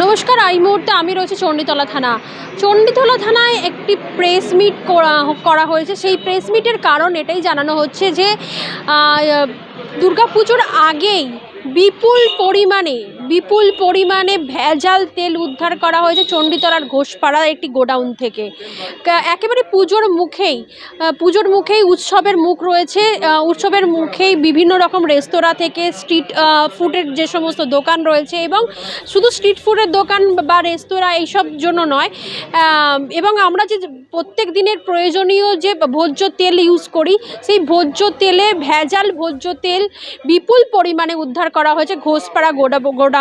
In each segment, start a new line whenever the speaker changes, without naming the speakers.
নমস্কার, এই মুহূর্তে আমি রয়েছে চণ্ডীতলা থানা। চণ্ডীতলা থানায় একটি প্রেস মিট করা হয়েছে। সেই প্রেস মিটের কারণ এটাই জানানো হচ্ছে যে দুর্গাপুজোর আগেই বিপুল পরিমাণে বিপুল পরিমাণে ভেজাল তেল উদ্ধার করা হয়েছে চণ্ডীতলার ঘোষপাড়ার একটি গোডাউন থেকে। একেবারে পুজোর মুখেই পুজোর মুখেই উৎসবের মুখ রয়েছে। উৎসবের মুখেই বিভিন্ন রকম রেস্তোরাঁ থেকে স্ট্রিট ফুডের যে সমস্ত দোকান রয়েছে এবং শুধু স্ট্রিট ফুডের দোকান বা রেস্তোরাঁ এইসব জন্য নয় এবং আমরা যে প্রত্যেক দিনের প্রয়োজনীয় যে ভোজ্য তেল ইউজ করি, সেই ভোজ্য তেলে ভেজাল ভোজ্য তেল বিপুল পরিমাণে উদ্ধার করা হয়েছে ঘোষপাড়া গোডা গোডাউন।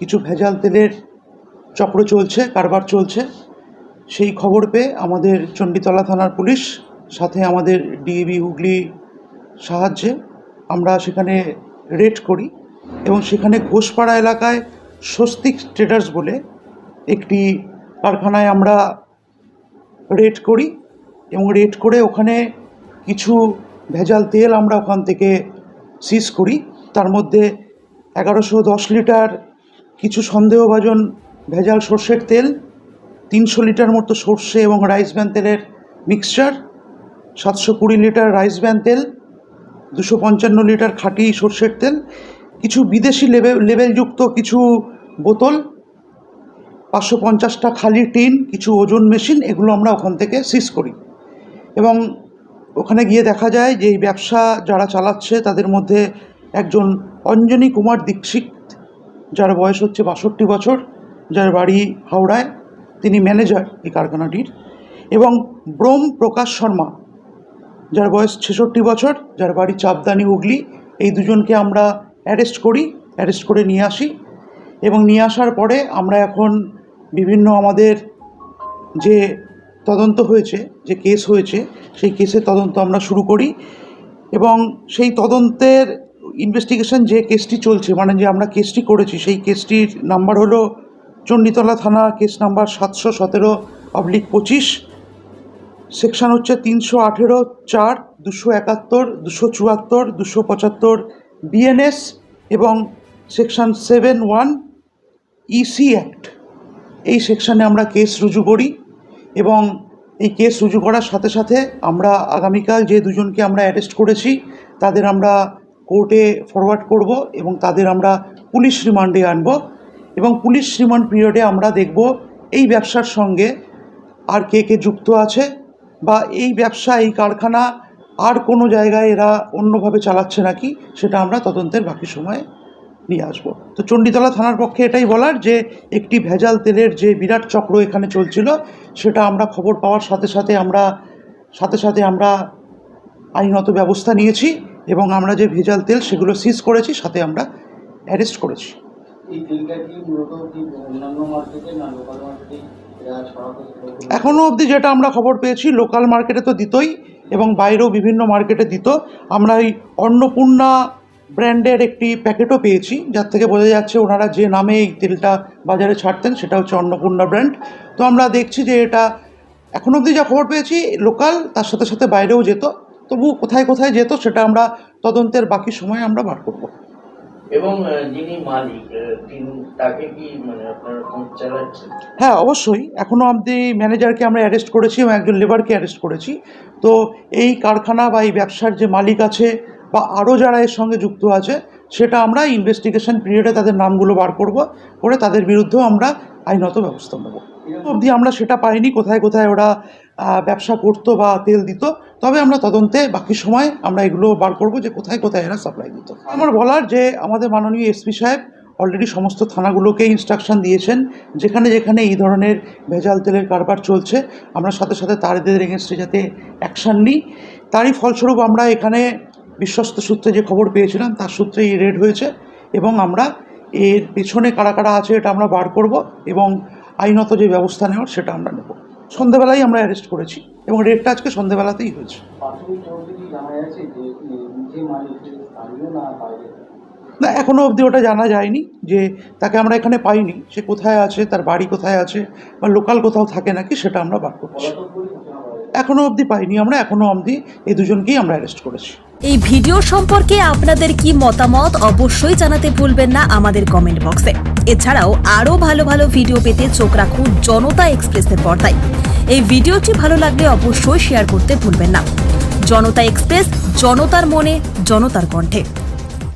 কিছু ভেজাল তেলের চক্র চলছে, কারবার চলছে। সেই খবর পেয়ে আমাদের চণ্ডীতলা থানার পুলিশ সাথে আমাদের ডিএবি হুগলি সাহায্যে আমরা সেখানে রেড করি এবং সেখানে ঘোষপাড়া এলাকায় স্বস্তিক ট্রেডার্স বলে একটি কারখানায় আমরা রেড করি এবং রেড করে ওখানে কিছু ভেজাল তেল আমরা ওখান থেকে সিজ করি। তার মধ্যে এগারোশো দশ লিটার কিছু সন্দেহভাজন ভেজাল সর্ষের তেল, তিনশো লিটার মতো সর্ষে এবং রাইস ব্যান তেলের মিক্সচার, সাতশো কুড়ি লিটার রাইস ব্যান তেল, দুশো পঞ্চান্ন লিটার খাঁটি সর্ষের তেল, কিছু বিদেশি লেবেল লেবেলযুক্ত কিছু বোতল, পাঁচশো পঞ্চাশটা খালি টিন, কিছু ওজন মেশিন, এগুলো আমরা ওখান থেকে সিজ করি। এবং ওখানে গিয়ে দেখা যায় যে এই ব্যবসা যারা চালাচ্ছে, তাদের মধ্যে একজন অঞ্জনী কুমার দীক্ষিত যার বয়স হচ্ছে বাষট্টি বছর, যার বাড়ি হাওড়ায়, তিনি ম্যানেজার এই কারখানাটির, এবং ব্রোম প্রকাশ শর্মা, যার বয়স ছেষট্টি বছর, যার বাড়ি চাপদানি হুগলি, এই দুজনকে আমরা অ্যারেস্ট করি, অ্যারেস্ট করে নিয়ে আসি, এবং নিয়ে আসার পরে আমরা এখন বিভিন্ন আমাদের যে তদন্ত হয়েছে, যে কেস হয়েছে, সেই কেসের তদন্ত আমরা শুরু করি, এবং সেই তদন্তের ইনভেস্টিগেশন যে কেসটি চলছে মানে যে আমরা কেসটি করেছি, সেই কেসটির নাম্বার হলো চণ্ডীতলা থানা কেস নাম্বার সাতশো সতেরো অবলিক পঁচিশ সেকশন হচ্ছে তিনশো আঠেরো, চার, দুশো একাত্তর, দুশো চুয়াত্তর, দুশো পঁচাত্তর বিএনএস এবং section seven one EC act এই সেকশানে আমরা কেস রুজু করি এবং এই কেস রুজু করার সাথে সাথে আমরা আগামীকাল যে দুজনকে আমরা অ্যারেস্ট করেছি, তাদের আমরা কোর্টে ফরওয়ার্ড করব এবং তাদের আমরা পুলিশ রিমান্ডে আনব এবং পুলিশ রিমান্ড পিরিয়ডে আমরা দেখব এই ব্যবসার সঙ্গে আর কে কে যুক্ত আছে বা এই ব্যবসা, এই কারখানা আর কোনো জায়গায় এরা অন্যভাবে চালাচ্ছে নাকি সেটা আমরা তদন্তের বাকি সময়ে নিয়ে আসব। তো চণ্ডীতলা থানার পক্ষে এটাই বলার যে একটি ভেজাল তেলের যে বিরাট চক্র এখানে চলছিল সেটা আমরা খবর পাওয়ার সাথে সাথে আমরা, সাথে সাথে আমরা আইনত ব্যবস্থা নিয়েছি। এবং আমরা যে ভেজাল তেল সেগুলো সিজ করেছি সাথে আমরা অ্যারেস্ট করেছি।
এখনও
অবধি যেটা আমরা খবর পেয়েছি লোকাল মার্কেটে তো দিতই এবং বাইরেও বিভিন্ন মার্কেটে দিত। আমরা এই অন্নপূর্ণা ব্র্যান্ডের একটি প্যাকেটও পেয়েছি যার থেকে বোঝা যাচ্ছে ওনারা যে নামে এই তেলটা বাজারে ছাড়তেন সেটা হচ্ছে অন্নপূর্ণা ব্র্যান্ড তো আমরা দেখছি যে এটা এখন অবধি যা খবর পেয়েছি লোকাল তার সাথে সাথে বাইরেও যেত। তবু কোথায় কোথায় যেত সেটা আমরা তদন্তের বাকি সময় আমরা বার করব।
এবং যিনি মালিক তাকে কি মানে আপনারা
হ্যাঁ অবশ্যই। এখনও অবধি ম্যানেজারকে আমরা অ্যারেস্ট করেছি এবং একজন লেবারকে অ্যারেস্ট করেছি। তো এই কারখানা বা এই ব্যবসার যে মালিক আছে বা আরও যারা এর সঙ্গে যুক্ত আছে সেটা আমরা ইনভেস্টিগেশন পিরিয়ডে তাদের নামগুলো বার করব। করে তাদের বিরুদ্ধেও আমরা আইনত ব্যবস্থা নেব। অবধি আমরা সেটা পাইনি, কোথায় কোথায় ওরা ব্যবসা করতো বা তেল দিত, তবে আমরা তদন্তে বাকি সময় আমরা এগুলো বার করব যে কোথায় কোথায় এরা সাপ্লাই দিত। আমার বলার যে আমাদের মাননীয় এসপি সাহেব অলরেডি সমস্ত থানাগুলোকে ইনস্ট্রাকশন দিয়েছেন, যেখানে যেখানে এই ধরনের ভেজাল তেলের কারবার চলছে, আমরা সাথে সাথে তাদের এগেনস্টে যাতে অ্যাকশান নিই। তারই ফলস্বরূপ আমরা এখানে বিশ্বস্ত সূত্রে যে খবর পেয়েছিলাম, তার সূত্রে এই রেড হয়েছে এবং আমরা এর পেছনে কারা কারা আছে এটা আমরা বার করব এবং আইনত যে ব্যবস্থা নেওয়ার সেটা আমরা নেব। সন্ধেবেলায় আমরা অ্যারেস্ট করেছি এবং রেটটা আজকে সন্ধেবেলাতেই হয়েছে। না এখনও অবধি ওটা জানা যায়নি যে তাকে আমরা এখানে পাইনি। সে কোথায় আছে, তার বাড়ি কোথায় আছে, বা লোকাল কোথাও থাকে নাকি সেটা আমরা বার করছি। এখনও অবধি পাইনি আমরা এখনও অবধি এই দুজনকেই আমরা অ্যারেস্ট করেছি।
এই ভিডিও সম্পর্কে আপনাদের কি মতামত অবশ্যই জানাতে ভুলবেন না আমাদের কমেন্ট বক্সে এছাড়াও আরও ভালো ভালো ভিডিও পেতে চোখ রাখুন জনতা এক্সপ্রেসের পর্দায়। এই ভিডিওটি ভালো লাগলে অবশ্যই শেয়ার করতে ভুলবেন না। জনতা এক্সপ্রেস, জনতার মনে, জনতার কণ্ঠে।